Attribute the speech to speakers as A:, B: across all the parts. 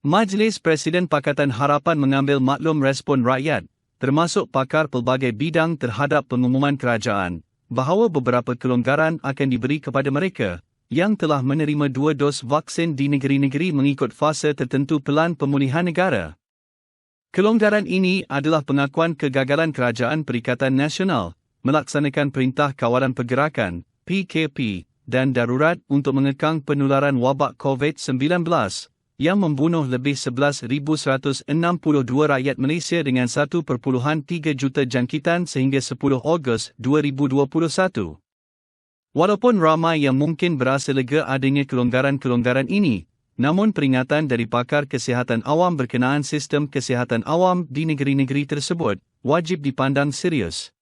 A: Majlis Presiden Pakatan Harapan mengambil maklum respon rakyat, termasuk pakar pelbagai bidang terhadap pengumuman kerajaan, bahawa beberapa kelonggaran akan diberi kepada mereka yang telah menerima dua dos vaksin di negeri-negeri mengikut fasa tertentu pelan pemulihan negara. Kelonggaran ini adalah pengakuan kegagalan Kerajaan Perikatan Nasional melaksanakan Perintah Kawalan Pergerakan PKP dan darurat untuk mengekang penularan wabak COVID-19 yang membunuh lebih 11,162 rakyat Malaysia dengan 1.3 juta jangkitan sehingga 10 Ogos 2021. Walaupun ramai yang mungkin berasa lega adanya kelonggaran-kelonggaran ini, namun peringatan dari pakar kesihatan awam berkenaan sistem kesihatan awam di negeri-negeri tersebut wajib dipandang serius.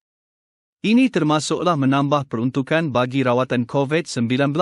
A: Ini termasuklah menambah peruntukan bagi rawatan COVID-19,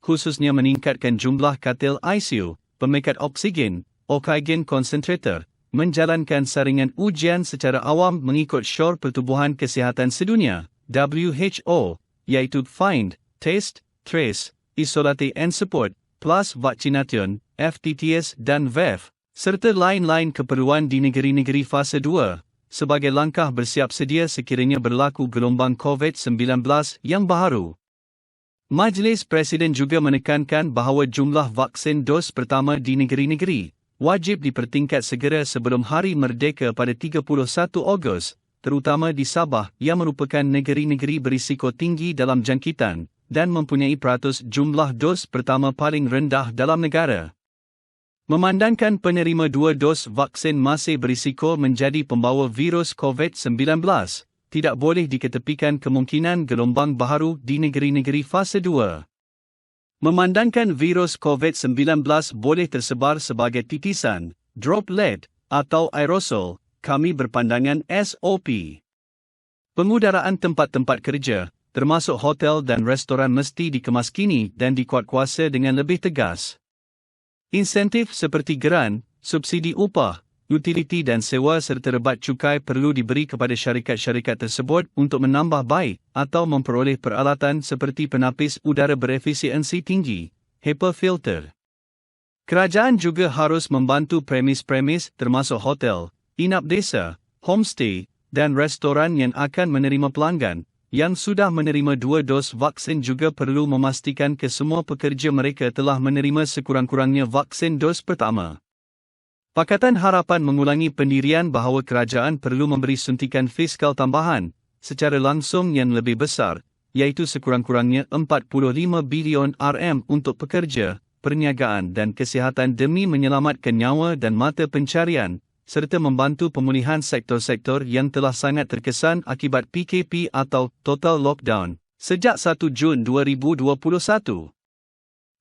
A: khususnya meningkatkan jumlah katil ICU, pemekat oksigen, oksigen concentrator, menjalankan saringan ujian secara awam mengikut Syur Pertubuhan Kesihatan Sedunia, WHO, iaitu Find, Test, Trace, Isolate and Support, plus Vaccination, FTTS dan VEF, serta lain-lain keperluan di negeri-negeri fasa 2, sebagai langkah bersiap sedia sekiranya berlaku gelombang COVID-19 yang baharu. Majlis Presiden juga menekankan bahawa jumlah vaksin dos pertama di negeri-negeri wajib dipertingkat segera sebelum Hari Merdeka pada 31 Ogos terutama di Sabah yang merupakan negeri-negeri berisiko tinggi dalam jangkitan dan mempunyai peratus jumlah dos pertama paling rendah dalam negara. Memandangkan penerima dua dos vaksin masih berisiko menjadi pembawa virus COVID-19, tidak boleh diketepikan kemungkinan gelombang baharu di negeri-negeri fasa 2. Memandangkan virus COVID-19 boleh tersebar sebagai titisan, droplet atau aerosol, kami berpandangan SOP. Pengudaraan tempat-tempat kerja, termasuk hotel dan restoran mesti dikemaskini dan dikuatkuasa dengan lebih tegas. Insentif seperti geran, subsidi upah, utiliti dan sewa serta rebat cukai perlu diberi kepada syarikat-syarikat tersebut untuk menambah baik atau memperoleh peralatan seperti penapis udara berefisiensi tinggi, HEPA filter. Kerajaan juga harus membantu premis-premis termasuk hotel, inap desa, homestay dan restoran yang akan menerima pelanggan yang sudah menerima dua dos vaksin juga perlu memastikan ke semua pekerja mereka telah menerima sekurang-kurangnya vaksin dos pertama. Pakatan Harapan mengulangi pendirian bahawa kerajaan perlu memberi suntikan fiskal tambahan secara langsung yang lebih besar, iaitu sekurang-kurangnya 45 bilion RM untuk pekerja, perniagaan dan kesihatan demi menyelamatkan nyawa dan mata pencarian, serta membantu pemulihan sektor-sektor yang telah sangat terkesan akibat PKP atau Total Lockdown sejak 1 Jun 2021.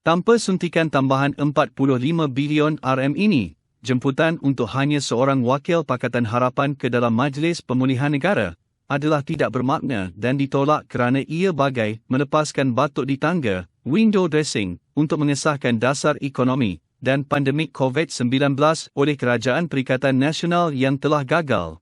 A: Tanpa suntikan tambahan 45 bilion RM ini, jemputan untuk hanya seorang wakil Pakatan Harapan ke dalam Majlis Pemulihan Negara adalah tidak bermakna dan ditolak kerana ia bagai melepaskan batuk di tangga, window dressing, untuk mengesahkan dasar ekonomi dan pandemik COVID-19 oleh Kerajaan Perikatan Nasional yang telah gagal.